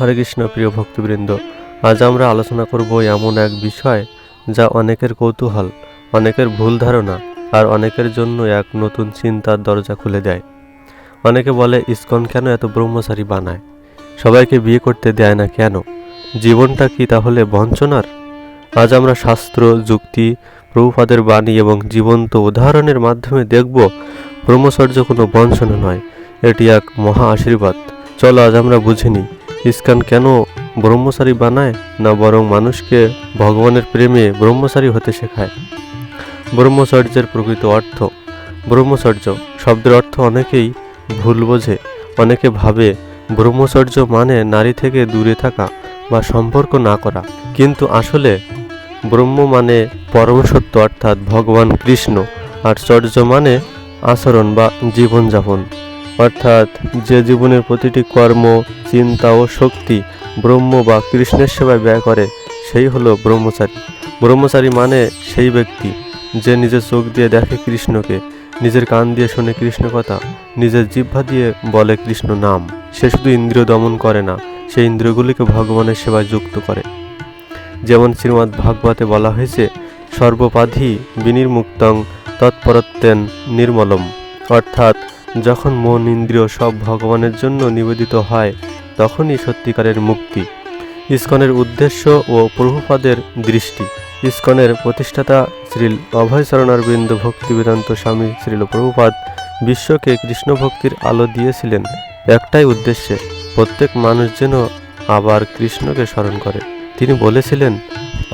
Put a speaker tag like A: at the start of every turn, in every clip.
A: হরে কৃষ্ণ প্রিয় ভক্তবৃন্দ আজ আমরা আলোচনা করব এমন এক বিষয় যা অনেকের কৌতূহল অনেকের ভুল ধারণা আর অনেকের জন্য এক নতুন চিন্তার দরজা খুলে দেয় অনেকে বলে ইস্কন কেন এত ব্রহ্মচারী বানায় সবাইকে বিয়ে করতে দেয় না কেন জীবনটা কি তাহলে বঞ্চনার আজ আমরা শাস্ত্র যুক্তি প্রভুপাদের বাণী এবং জীবন্ত উদাহরণের মাধ্যমে দেখব ব্রহ্মচর্য কোনো বঞ্চনা নয় এটি এক মহা আশীর্বাদ চলো আজ আমরা বুঝিনি ইস্কান কেন ব্রহ্মচারী বানায় না বরং মানুষকে ভগবানের প্রেমে ব্রহ্মচারী হতে শেখায় ব্রহ্মচর্যের প্রকৃত অর্থ ব্রহ্মচর্য শব্দের অর্থ অনেকেই ভুল বোঝে অনেকে ভাবে ব্রহ্মচর্য মানে নারী থেকে দূরে থাকা বা সম্পর্ক না করা কিন্তু আসলে ব্রহ্ম মানে পরমসত্য অর্থাৎ ভগবান কৃষ্ণ আর চর্য মানে আচরণ বা জীবনযাপন অর্থাৎ যে জীবনের প্রতিটি কর্ম চিন্তা ও শক্তি ব্রহ্ম বা কৃষ্ণের সেবায় ব্যয় করে সেই হলো ব্রহ্মচারী ব্রহ্মচারী মানে সেই ব্যক্তি যে নিজের চোখ দিয়ে দেখে কৃষ্ণকে নিজের কান দিয়ে শোনে কৃষ্ণ কথা নিজের জিহ্বা দিয়ে বলে কৃষ্ণ নাম সে শুধু ইন্দ্রিয় দমন করে না সেই ইন্দ্রিয়গুলিকে ভগবানের সেবায় যুক্ত করে যেমন শ্রীমদ্ ভাগবতে বলা হয়েছে সর্বপাধি বিনির্মুক্তং তৎপরত্বেন নির্মলম অর্থাৎ যখন মন ইন্দ্রিয় সব ভগবানের জন্য নিবেদিত হয় তখনই সত্যিকারের মুক্তি ইস্কনের উদ্দেশ্য ও প্রভুপাদের দৃষ্টি ইস্কনের প্রতিষ্ঠাতা শ্রীল অভয়চরণারবিন্দ ভক্তিবেদান্ত স্বামী শ্রীল প্রভুপাদ বিশ্বকে কৃষ্ণ ভক্তির আলো দিয়েছিলেন একটাই উদ্দেশ্যে প্রত্যেক মানুষ যেন আবার কৃষ্ণকে স্মরণ করে তিনি বলেছিলেন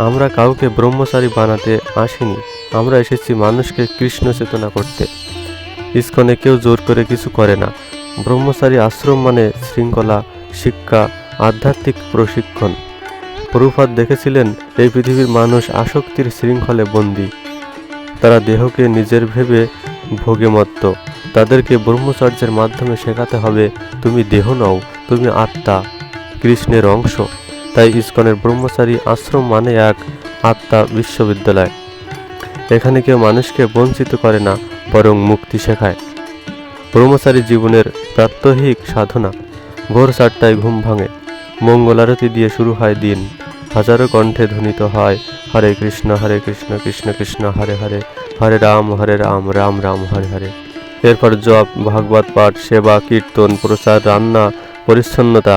A: আমরা কাউকে ব্রহ্মচারী বানাতে আসিনি আমরা এসেছি মানুষকে কৃষ্ণ চেতনা করতে ইস্কনে কেউ জোর করে কিছু করে না ব্রহ্মচারী আশ্রম মানে শৃঙ্খলা শিক্ষা আধ্যাত্মিক প্রশিক্ষণ প্রভুপাত দেখেছিলেন এই পৃথিবীর মানুষ আসক্তির শৃঙ্খলে বন্দী তারা দেহকে নিজের ভেবে ভোগে মত্ত তাদেরকে ব্রহ্মচর্যের মাধ্যমে শেখাতে হবে তুমি দেহ নও তুমি আত্মা কৃষ্ণের অংশ তাই ইস্কনের ব্রহ্মচারী আশ্রম মানে এক আত্মা বিশ্ববিদ্যালয় এখানে কেউ মানুষকে বঞ্চিত করে না বরং মুক্তি শেখায় ব্রহ্মচারী জীবনের প্রাত্যহিক সাধনা ভোর চারটায় ঘুম ভাঙে মঙ্গল আরতি দিয়ে শুরু হয় দিন হাজারো কণ্ঠে ধ্বনিত হয় হরে কৃষ্ণ হরে কৃষ্ণ কৃষ্ণ কৃষ্ণ হরে হরে হরে রাম হরে রাম রাম রাম হরে হরে এরপর জপ ভাগবত পাঠ সেবা কীর্তন প্রচার রান্না পরিচ্ছন্নতা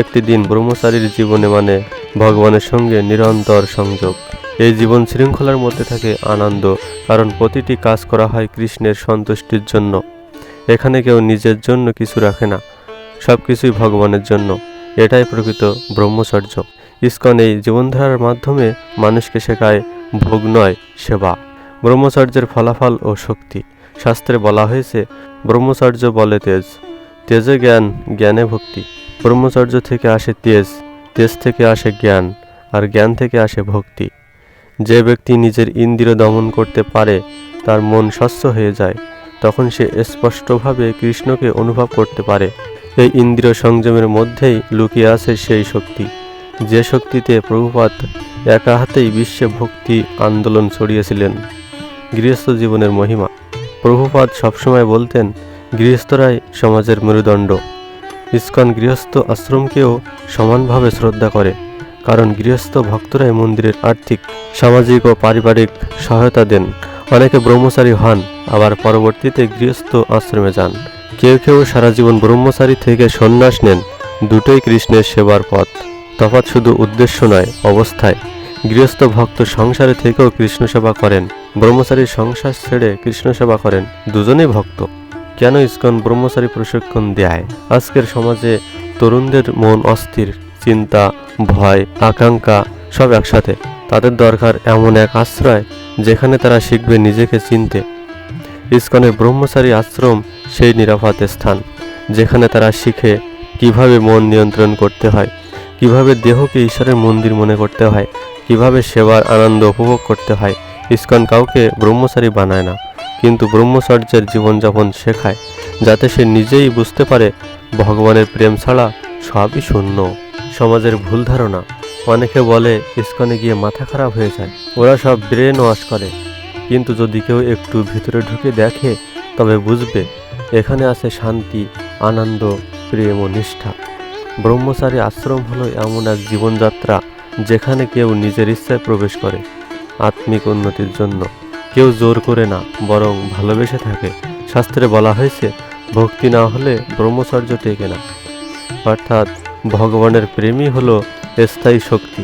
A: একটি দিন ব্রহ্মচারীর জীবনে মানে ভগবানের সঙ্গে নিরন্তর সংযোগ এই জীবন শৃঙ্খলার মধ্যে থাকে আনন্দ কারণ প্রতিটি কাজ করা হয় কৃষ্ণের সন্তুষ্টির জন্য এখানে কেউ নিজের জন্য কিছু রাখে না সব কিছুই ভগবানের জন্য এটাই প্রকৃত ব্রহ্মচর্য ইস্কন এই জীবনধারার মাধ্যমে মানুষকে শেখায় ভোগ নয় সেবা ব্রহ্মচর্যের ফলাফল ও শক্তি শাস্ত্রে বলা হয়েছে ব্রহ্মচর্য বলে তেজ তেজে জ্ঞান জ্ঞানে ভক্তি ব্রহ্মচর্য থেকে আসে তেজ তেজ থেকে আসে জ্ঞান আর জ্ঞান থেকে আসে ভক্তি যে ব্যক্তি নিজের ইন্দ্রিয় দমন করতে পারে তার মন স্বচ্ছ হয়ে যায় তখন সে স্পষ্টভাবে কৃষ্ণকে অনুভব করতে পারে এই ইন্দ্রিয় সংযমের মধ্যেই লুকিয়ে আছে সেই শক্তি যে শক্তিতে প্রভুপাত একা হাতেই বিশ্বে ভক্তি আন্দোলন ছড়িয়েছিলেন গৃহস্থ জীবনের মহিমা প্রভুপাত সবসময় বলতেন গৃহস্থরাই সমাজের মেরুদণ্ড ইস্কন গৃহস্থ আশ্রমকেও সমানভাবে শ্রদ্ধা করে কারণ গৃহস্থ ভক্তরাই মন্দিরের আর্থিক সামাজিক ও পারিবারিক সহায়তা দেন অনেকে ব্রহ্মচারী হন আবার পরবর্তীতে গৃহস্থ আশ্রমে যান কেউ কেউ সারা জীবন ব্রহ্মচারী থেকে সন্ন্যাস নেন দুটোই কৃষ্ণের সেবার পথ তফাৎ শুধু উদ্দেশ্য নয় অবস্থায় গৃহস্থ ভক্ত সংসারে থেকেও কৃষ্ণ সেবা করেন ব্রহ্মচারী সংসার ছেড়ে কৃষ্ণ সেবা করেন দুজনেই ভক্ত কেন ইস্কন ব্রহ্মচারী প্রশিক্ষণ দেয় আজকের সমাজে তরুণদের মন অস্থির চিন্তা ভয় আকাঙ্ক্ষা সব একসাথে তাদের দরকার এমন এক আশ্রয় যেখানে তারা শিখবে নিজেকে চিনতে ইস্কনের ব্রহ্মচারী আশ্রম সেই নিরাপদ স্থান যেখানে তারা শিখে কিভাবে মন নিয়ন্ত্রণ করতে হয় কিভাবে দেহকে ঈশ্বরের মন্দির মনে করতে হয় কিভাবে সেবার আনন্দ উপভোগ করতে হয় ইস্কন কাউকে ব্রহ্মচারী বানায় না কিন্তু ব্রহ্মচর্যের জীবনযাপন শেখায় যাতে সে নিজেই বুঝতে পারে ভগবানের প্রেম ছাড়া সবই শূন্য সমাজের ভুল ধারণা অনেকে বলে ইস্কনে গিয়ে মাথা খারাপ হয়ে যায় ওরা সব ব্রেন ওয়াশ করে কিন্তু যদি কেউ একটু ভিতরে ঢুকে দেখে তবে বুঝবে এখানে আছে শান্তি আনন্দ প্রেম ও নিষ্ঠা ব্রহ্মচারী আশ্রম হলো এমন এক জীবনযাত্রা যেখানে কেউ নিজের ইচ্ছায় প্রবেশ করে আত্মিক উন্নতির জন্য কেউ জোর করে না বরং ভালোবেসে থাকে শাস্ত্রে বলা হয়েছে ভক্তি না হলে ব্রহ্মচর্য টেকে না অর্থাৎ ভগবানের প্রেমই হলো স্থায়ী শক্তি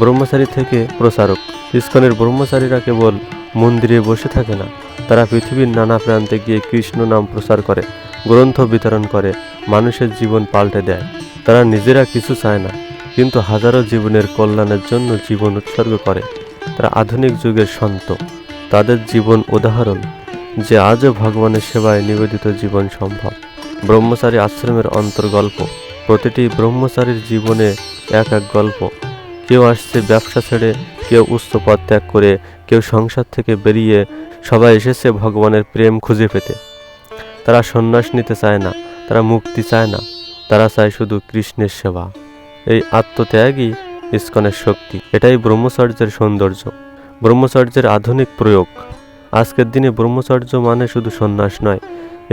A: ব্রহ্মচারী থেকে প্রচারক ইস্কনের ব্রহ্মচারীরা কেবল মন্দিরে বসে থাকে না তারা পৃথিবীর নানা প্রান্তে গিয়ে কৃষ্ণ নাম প্রচার করে গ্রন্থ বিতরণ করে মানুষের জীবন পাল্টে দেয় তারা নিজেরা কিছু চায় না কিন্তু হাজারো জীবনের কল্যাণের জন্য জীবন উৎসর্গ করে তারা আধুনিক যুগের সন্ত তাদের জীবন উদাহরণ যে আজও ভগবানের সেবায় নিবেদিত জীবন সম্ভব ব্রহ্মচারী আশ্রমের অন্তর্গল্প প্রতিটি ব্রহ্মচারীর জীবনে এক এক গল্প কেউ আসছে ব্যবসা ছেড়ে কেউ উচ্চপদ ত্যাগ করে কেউ সংসার থেকে বেরিয়ে সবাই এসেছে ভগবানের প্রেম খুঁজে পেতে তারা সন্ন্যাস নিতে চায় না তারা মুক্তি চায় না তারা চায় শুধু কৃষ্ণের সেবা এই আত্মত্যাগই ইস্কনের শক্তি এটাই ব্রহ্মচর্যের সৌন্দর্য ব্রহ্মচর্যের আধুনিক প্রয়োগ আজকের দিনে ব্রহ্মচর্য মানে শুধু সন্ন্যাস নয়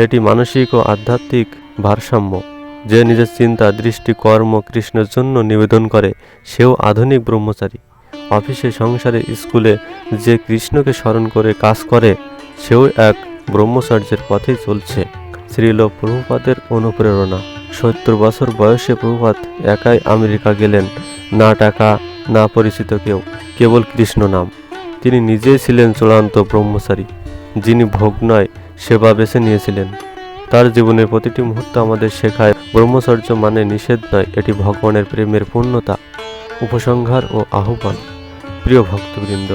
A: এটি মানসিক ও আধ্যাত্মিক ভারসাম্য যে নিজের চিন্তা দৃষ্টি কর্ম কৃষ্ণের জন্য নিবেদন করে সেও আধুনিক ব্রহ্মচারী অফিসে সংসারে স্কুলে যে কৃষ্ণকে স্মরণ করে কাজ করে সেও এক ব্রহ্মচার্যের পথেই চলছে শ্রীল প্রভুপাদের অনুপ্রেরণা সত্তর বছর বয়সে প্রভুপাত একাই আমেরিকা গেলেন না টাকা না পরিচিত কেউ কেবল কৃষ্ণ নাম তিনি নিজেই ছিলেন চূড়ান্ত ব্রহ্মচারী যিনি ভোগ নয় সেবা বেছে নিয়েছিলেন তার জীবনের প্রতিটি মুহূর্ত আমাদের শেখায় ব্রহ্মচর্য মানে নিষেধ নয় এটি ভগবানের প্রেমের পূর্ণতা উপসংহার ও আহ্বান প্রিয় ভক্তবৃন্দ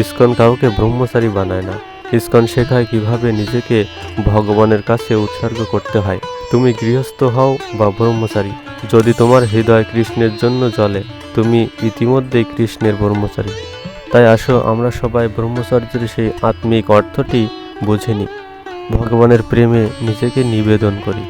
A: ইস্কন কাউকে ব্রহ্মচারী বানায় না ইস্কন শেখায় কিভাবে নিজেকে ভগবানের কাছে উৎসর্গ করতে হয় তুমি গৃহস্থ হও বা ব্রহ্মচারী যদি তোমার হৃদয় কৃষ্ণের জন্য জ্বলে তুমি ইতিমধ্যেই কৃষ্ণের ব্রহ্মচারী তাই আসো আমরা সবাই ব্রহ্মচর্যের সেই আত্মিক অর্থটি বুঝে নিই ভগবানের প্রেমে নিজেকে নিবেদন করি